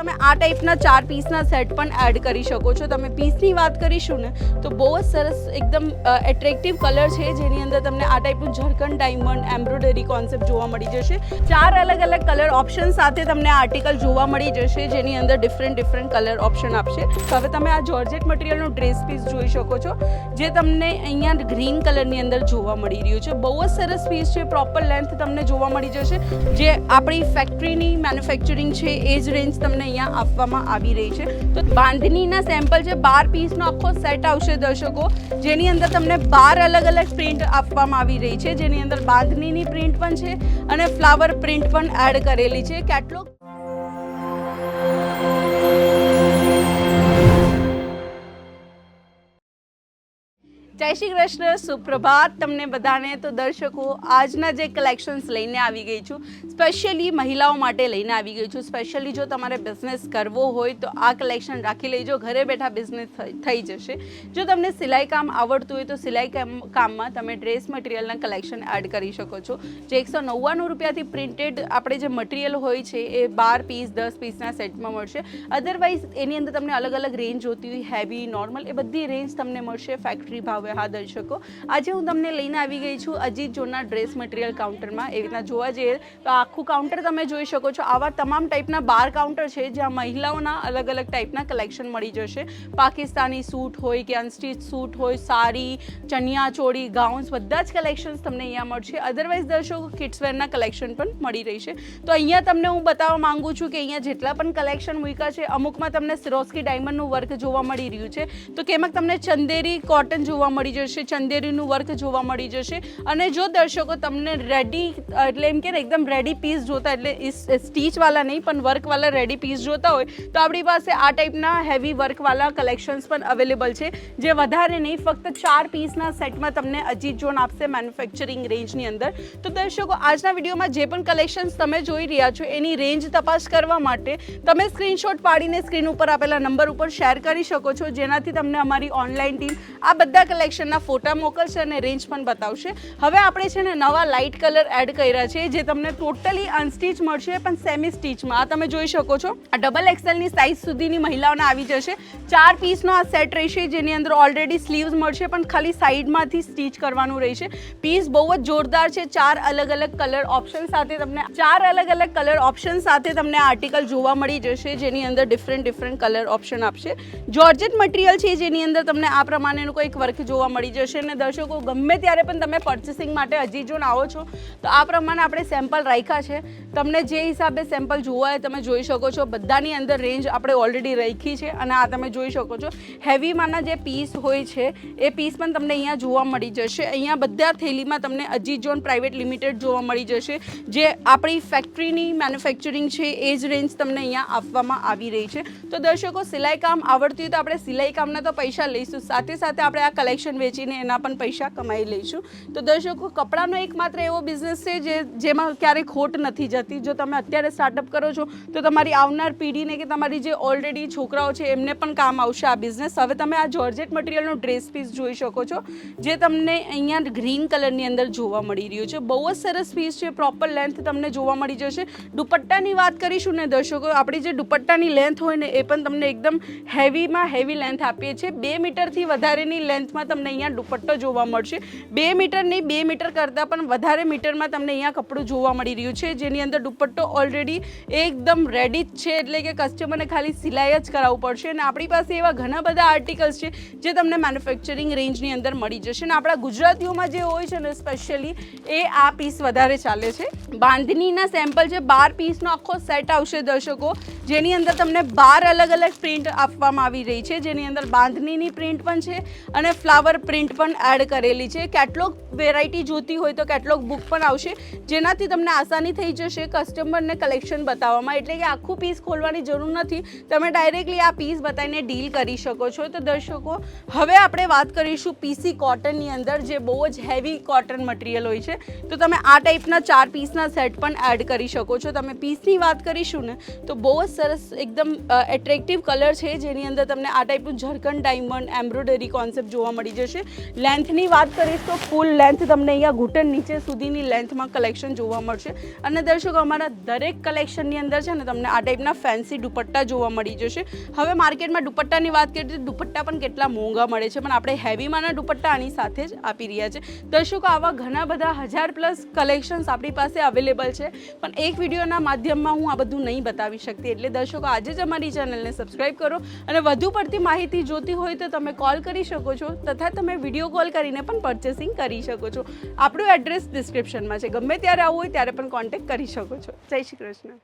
તમે આ ટાઈપના ચાર પીસના સેટ પણ એડ કરી શકો છો. તમે પીસની વાત કરીશું ને, તો બહુ જ સરસ એકદમ એટ્રેક્ટિવ કલર છે. જેની અંદર તમને આ ટાઈપનું ઝરકન ડાયમંડ એમ્બ્રોઇડરી કોન્સેપ્ટ જોવા મળી જશે. ચાર અલગ અલગ કલર ઓપ્શન સાથે તમને આર્ટિકલ જોવા મળી જશે, જેની અંદર ડિફરન્ટ ડિફરન્ટ કલર ઓપ્શન આપશે. હવે તમે આ જોર્જેટ મટીરિયલનો ડ્રેસ પીસ જોઈ શકો છો, જે તમને અહીંયા ગ્રીન કલરની અંદર જોવા મળી રહ્યું છે. બહુ જ સરસ પીસ છે પ્રોપર લેન્થ તમને જોવા મળી જશે. જે આપણી ફેક્ટરીની મેન્યુફેક્ચરિંગ છે, એ જ રેન્જ તમને અહીંયા આપવામાં આવી રહી છે. તો બાંધણીના સેમ્પલ છે, બાર પીસનો આખો સેટ આવશે દર્શકો, જેની અંદર તમને બાર અલગ અલગ પ્રિન્ટ આપવામાં આવી રહી છે. જેની અંદર બાંધણીની પ્રિન્ટ પણ છે અને ફ્લાવર પ્રિન્ટ પણ એડ કરેલી છે. કેટલોગ જય શ્રી કૃષ્ણ, સુપ્રભાત તમને બધાને. તો દર્શકો, આજના જે કલેક્શન્સ લઈને આવી ગઈ છું સ્પેશિયલી મહિલાઓ માટે લઈને આવી ગઈ છું. સ્પેશિયલી જો તમારે બિઝનેસ કરવો હોય, તો આ કલેક્શન રાખી લેજો. ઘરે બેઠા બિઝનેસ થઈ જશે. જો તમને સિલાઈ કામ આવડતું હોય, તો સિલાઈ કામ, કામમાં તમે ડ્રેસ મટીરિયલના કલેક્શન એડ કરી શકો છો. જે એકસો નવ્વાણું રૂપિયાથી પ્રિન્ટેડ આપણે જે મટીરિયલ હોય છે, એ બાર પીસ દસ પીસના સેટમાં મળશે. અધરવાઇઝ એની અંદર તમને અલગ અલગ રેન્જ જોતી હોય હેવી નોર્મલ એ બધી રેન્જ તમને મળશે ફેક્ટરી ભાવે હા દર્શકો આજે હું તમને લઈને આવી ગઈ છું અજીત જોના ડ્રેસ મટીરિયલ કાઉન્ટરમાં. એવી રીતના જોવા જઈએ તો આખું કાઉન્ટર તમે જોઈ શકો છો. આવા તમામ ટાઈપના બાર કાઉન્ટર છે, જ્યાં મહિલાઓના અલગ અલગ ટાઈપના કલેક્શન મળી જશે. પાકિસ્તાની સૂટ હોય કે અનસ્ટીચ સૂટ હોય, સાડી ચણિયા ચોળી, ગાઉન્સ, બધા જ કલેક્શન્સ તમને અહીંયા મળશે. અધરવાઇઝ દર્શકો કિડ્સવેરના કલેક્શન પણ મળી રહેશે. તો અહીંયા તમને હું બતાવવા માંગુ છું કે અહીંયા જેટલા પણ કલેક્શન મૂક્યા છે, અમુકમાં તમને સિરોસ્કી ડાયમંડનું વર્ક જોવા મળી રહ્યું છે. તો કેમાં તમને ચંદેરી કોટન જોવા મળી જશે, ચંદેરીનું વર્ક જોવા મળી જશે. અને જો દર્શકો તમને રેડી એટલે એમ કે એકદમ રેડી પીસ જોતા, એટલે સ્ટીચવાળા નહીં, પણ વર્કવાળા રેડી પીસ જોતા હોય, તો આપણી પાસે આ ટાઈપના હેવી વર્કવાળા કલેક્શન્સ પણ અવેલેબલ છે. જે વધારે નહીં, ફક્ત ચાર પીસના સેટમાં તમને અજીત જોન આપશે મેન્યુફેક્ચરિંગ રેન્જની અંદર. તો દર્શકો, આજના વિડીયોમાં જે પણ કલેક્શન્સ તમે જોઈ રહ્યા છો, એની રેન્જ તપાસ કરવા માટે તમે સ્ક્રીનશોટ પાડીને સ્ક્રીન ઉપર આપેલા નંબર ઉપર શેર કરી શકો છો, જેનાથી તમને અમારી ઓનલાઈન ટીમ આ બધા કલેક્શનના ફોટા મોકલશે અને રેન્જ પણ બતાવશે. હવે આપણે છે ને નવા લાઇટ કલર એડ કર્યા છે, જે તમને ટોટલી અનસ્ટીચ મળશે, પણ સેમી સ્ટીચમાં આ તમે જોઈ શકો છો. આ ડબલ એક્સેલની સાઇઝ સુધીની મહિલાઓને આવી જશે. ચાર પીસનો આ સેટ રહેશે, જેની અંદર ઓલરેડી સ્લીવ્સ મળશે, પણ ખાલી સાઈડમાંથી સ્ટીચ કરવાનું રહેશે. પીસ બહુ જ જોરદાર છે. ચાર અલગ અલગ કલર ઓપ્શન સાથે તમને, ચાર અલગ અલગ કલર ઓપ્શન સાથે તમને આર્ટિકલ જોવા મળી જશે, જેની અંદર ડિફરન્ટ ડિફરન્ટ કલર ઓપ્શન આપશે. જોર્જેટ મટીરિયલ છે, જેની અંદર તમને આ પ્રમાણેનું કોઈક વર્ક જોવા મળી જશે અને દર્શકો, ગમે ત્યારે પણ તમે પર્ચેસિંગ માટે હજી જો આવો છો, તો આ પ્રમાણે આપણે સેમ્પલ રાખ્યા છે. તમને જે હિસાબે સેમ્પલ જોવા હોય તમે જોઈ શકો છો. બધાની અંદર રેન્જ આપણે ઓલરેડી રાખી છે અને આ તમે જોઈ શકો છો. હેવીમાંના જે પીસ હોય છે, એ પીસ પણ તમને અહીંયા જોવા મળી જશે. અહીંયા બધા થેલીમાં તમને અજીત જોન પ્રાઇવેટ લિમિટેડ જોવા મળી જશે. જે આપણી ફેક્ટરીની મેન્યુફેક્ચરિંગ છે, એ જ રેન્જ તમને અહીંયા આપવામાં આવી રહી છે. તો દર્શકો, સિલાઈ કામ આવડતી હોય તો આપણે સિલાઈ કામના તો પૈસા લઈશું. સાથે સાથે આપણે આ કલેક્શન વેચીને એના પણ પૈસા કમાઈ લઈશું. તો દર્શકો, કપડાનો એકમાત્ર એવો બિઝનેસ છે જે, જેમાં ક્યારેય ખોટ નથી જતી. જો તમે અત્યારે સ્ટાર્ટઅપ કરો છો, તો તમારી આવનાર પેઢીને કે તમારી જે ઓલરેડી છોકરાઓ છે, એમને પણ કામ આવશે આ બિઝનેસ હવે તમે આ જોર્જેટ મટીરિયલનો ડ્રેસ પીસ જોઈ શકો છો, જે તમને અહીંયા ગ્રીન કલરની અંદર જોવા મળી રહ્યું છે. બહુ જ સરસ પીસ છે પ્રોપર લેન્થ તમને જોવા મળી જશે. દુપટ્ટાની વાત કરીશું ને દર્શકો, આપણી જે દુપટ્ટાની લેન્થ હોય ને, એ પણ તમને એકદમ હેવીમાં હેવી લેન્થ આપીએ છીએ. બે મીટરથી વધારેની લેન્થમાં તમને અહીંયા દુપટ્ટો જોવા મળશે. બે મીટર નહીં, બે મીટર કરતાં પણ વધારે મીટરમાં તમને અહીંયા કપડું જોવા મળી રહ્યું છે. જેની અંદર દુપટ્ટો ઓલરેડી એકદમ રેડી જ છે, એટલે કે કસ્ટમરને ખાલી સિલાઈ જ કરાવવું પડશે. અને આપણી પાસે એવા ઘણા બધા આર્ટિકલ્સ છે, જે તમને મેન્યુફેક્ચરિંગ રેન્જની અંદર મળી જશે. અને આપણા ગુજરાતીઓમાં જે હોય છે ને સ્પેશિયલી એ આ પીસ વધારે ચાલે છે. બાંધણીના સેમ્પલ છે, બાર પીસનો આખો સેટ આવશે દર્શકો, જેની અંદર તમને બાર અલગ અલગ પ્રિન્ટ આપવામાં આવી રહી છે. જેની અંદર બાંધણીની પ્રિન્ટ પણ છે અને ફ્લાવર પ્રિન્ટ પણ એડ કરેલી છે. કેટલોગ વેરાયટી જોતી હોય તો કેટલોગ બુક પણ આવશે. જેનાથી તમને આસાની થઈ જશે કસ્ટમરને કલેક્શન બતાવવામાં. એટલે કે આખું પીસ ખોલવાની જરૂર નથી. તમે ડાયરેક્ટલી આ પીસ બતાવીને ડીલ કરી શકો છો. તો દર્શકો, હવે આપણે વાત કરીશું પીસી કોટનની અંદર, જે બહુ જ હેવી કોટન મટીરિયલ હોય છે. તો તમે આ ટાઈપના ચાર પીસના સેટ પણ એડ કરી શકો છો. તમે પીસની વાત કરીશું ને, તો બહુ જ સરસ એકદમ એટ્રેક્ટિવ કલર છે. જેની અંદર તમને આ ટાઈપનું ઝરકન ડાયમંડ એમ્બ્રોઇડરી કોન્સેપ્ટ જોવા મળી જશે. લેન્થની વાત કરીશ તો ફૂલ લેન્થ તમને અહીંયા ઘૂંટણ નીચે સુધીની લેન્થમાં કલેક્શન જોવા મળશે. અને દર્શકો, અમારા દરેક કલેક્શનની અંદર છે ને તમને આ ટાઈપના ફેન્સી દુપટ્ટા જોવા મળી જશે. હવે માર્કેટમાં દુપટ્ટાની વાત કરીએ તો દુપટ્ટા પણ કેટલા મોંઘા મળે છે, પણ આપણે હેવીમાંના દુપટ્ટા આની સાથે જ આપી રહ્યા છે. દર્શકો, આવા ઘણા બધા હજાર પ્લસ કલેક્શન્સ આપણી પાસે અવેલેબલ છે. પણ એક વિડીયોના માધ્યમમાં હું આ બધું નહીં બતાવી શકતી. એટલે દર્શકો, આજે જ અમારી ચેનલને સબસ્ક્રાઇબ કરો અને વધુ પડતી માહિતી જોતી હોય તો તમે કોલ કરી શકો છો. તથા તમે વીડિયો કોલ કરીને પણ પરચેસિંગ કરી શકો છો. આપણું એડ્રેસ ડિસ્ક્રિપ્શનમાં છે. ગમે ત્યારે આવવું હોય ત્યારે પણ કોન્ટેક્ટ કરી શકો છો. જય શ્રી કૃષ્ણ.